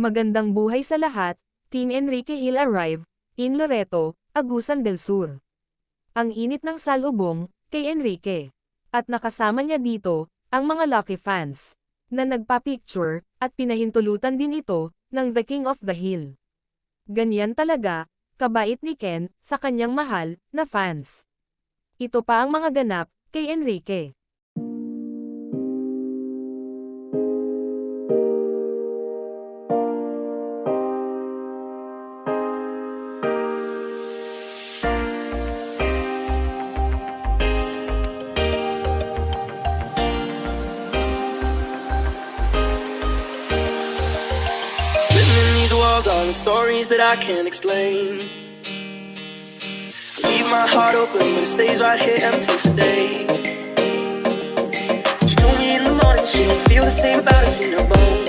Magandang buhay sa lahat, Team Enrique Hill arrive, in Loreto, Agusan del Sur. Ang init ng salubong, kay Enrique. At nakasama niya dito, ang mga lucky fans, na nagpa-picture, at pinahintulutan din ito, ng The King of the Hill. Ganyan talaga, kabait ni Ken, sa kanyang mahal, na fans. Ito pa ang mga ganap, kay Enrique. Walls are the stories that I can't explain. I leave my heart open, but it stays right here empty for days. She told me in the morning she don't feel the same about us in her bones.